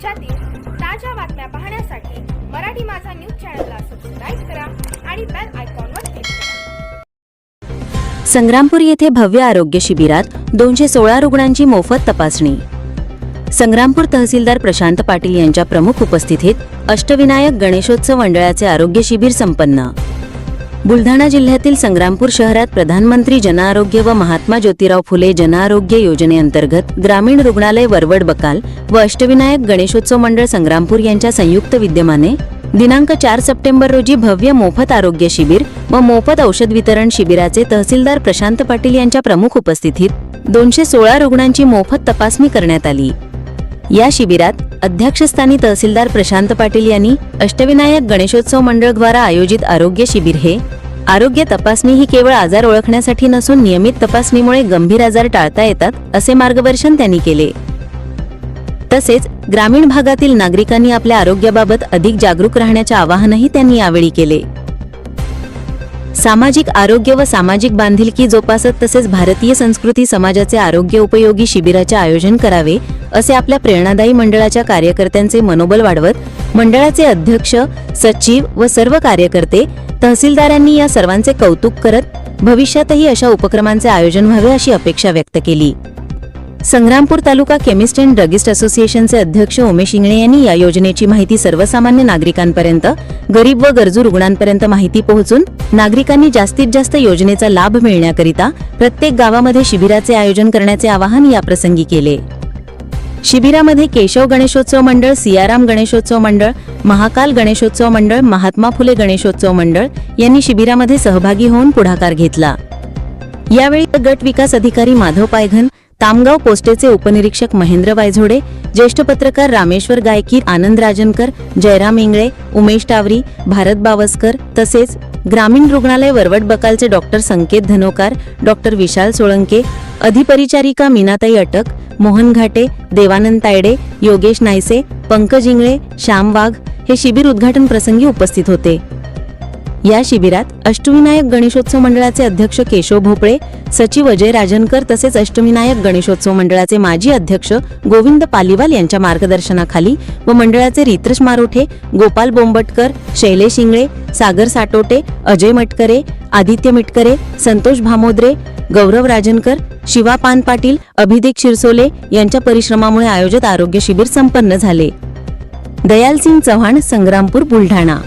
राज्यातील ताज्या बातम्या पाहण्यासाठी मराठी माझा न्यूज चॅनलला सबस्क्राईब करा आणि बेल आयकॉनवर क्लिक करा. संग्रामपूर येथे भव्य आरोग्य शिबिरात दोनशे सोळा रुग्णांची मोफत तपासणी. संग्रामपूर तहसीलदार प्रशांत पाटील यांच्या प्रमुख उपस्थितीत अष्टविनायक गणेशोत्सव मंडळाचे आरोग्य शिबिर संपन्न. बुलढाणा जिल्ह्यातील संग्रामपूर शहरात प्रधानमंत्री जनआरोग्य व महात्मा ज्योतिराव फुले जनआरोग्य योजनेअंतर्गत ग्रामीण रुग्णालय वरवड बकाल व अष्टविनायक गणेशोत्सव मंडळ संग्रामपूर यांच्या संयुक्त विद्यमाने दिनांक चार सप्टेंबर रोजी भव्य मोफत आरोग्य शिबिर व मोफत औषध वितरण शिबिराचे तहसीलदार प्रशांत पाटील यांच्या प्रमुख उपस्थितीत दोनशे सोळा रुग्णांची मोफत तपासणी करण्यात आली. या शिबिरात अध्यक्षस्थानी तहसीलदार प्रशांत पाटील यांनी अष्टविनायक गणेशोत्सव मंडळद्वारा आयोजित आरोग्य शिबिर हे. आरोग्य तपासणी ही केवळ आजार ओळखण्यासाठी नसून नियमित तपासणीमुळे गंभीर आजार टाळता येतात असे मार्गदर्शन त्यांनी केले. तसेच ग्रामीण भागातील नागरिकांनी आपल्या आरोग्याबाबत अधिक जागरूक राहण्याचे आवाहनही त्यांनी यावेळी केले. सामाजिक आरोग्य व सामाजिक बांधिलकी जोपासत तसेच भारतीय संस्कृती समाजाचे आरोग्य उपयोगी शिबिराचे आयोजन करावे असे आपल्या प्रेरणादायी मंडळाच्या कार्यकर्त्यांचे मनोबल वाढवत मंडळाचे अध्यक्ष सचिव व सर्व कार्यकर्ते तहसीलदारांनी या सर्वांचे कौतुक करत भविष्यातही अशा उपक्रमांचे आयोजन व्हावे अशी अपेक्षा व्यक्त केली. Sangrampur taluka chemist and druggist असोसिएशनचे अध्यक्ष उमेश इंगळे यांनी या योजनेची माहिती सर्वसामान्य नागरिकांपर्यंत गरीब व गरजू रुग्णांपर्यंत माहिती पोहोचून नागरिकांनी जास्तीत जास्त योजनेचा लाभ मिळण्याकरिता प्रत्येक गावामध्ये शिबिराचे आयोजन करण्याचे आवाहन याप्रसंगी केले. शिबिरामध्ये केशव गणेशोत्सव मंडळ सियाराम गणेशोत्सव मंडळ महाकाल गणेशोत्सव मंडळ महात्मा फुले गणेशोत्सव मंडळ यांनी शिबिरामध्ये सहभागी होऊन पुढाकार घेतला. यावेळी गट विकास अधिकारी माधव पायघन तामगाव पोस्टेचे उपनिरीक्षक महेंद्र वायझोडे ज्येष्ठ पत्रकार रामेश्वर गायकीर आनंद राजनकर जयराम इंगळे उमेश टावरी भारत बावस्कर तसेच ग्रामीण रुग्णालय वरवट बकालचे डॉक्टर संकेत धनोकार डॉक्टर विशाल सोळंके अधिपरिचारिका मीनाताई अटक मोहन घाटे देवानंद तायडे योगेश नायसे पंकज इंगळे श्याम वाघ हे शिबिर उद्घाटन प्रसंगी उपस्थित होते. या शिबिरात अष्टविनायक गणेशोत्सव मंडळाचे अध्यक्ष केशव भोपळे सचिव अजय राजनकर तसेच अष्टविनायक गणेशोत्सव मंडळाचे माजी अध्यक्ष गोविंद पालिवाल यांच्या मार्गदर्शनाखाली व मंडळाचे रित्रश मारोठे गोपाल बोंबटकर शैलेश इंगळे सागर साटोटे अजय मटकरे आदित्य मिटकरे संतोष भामोद्रे गौरव राजनकर शिवा पान पाटील अभिदेक शिरसोले यांच्या परिश्रमामुळे आयोजित आरोग्य शिबिर संपन्न झाले. दयालसिंग चव्हाण संग्रामपूर बुलढाणा.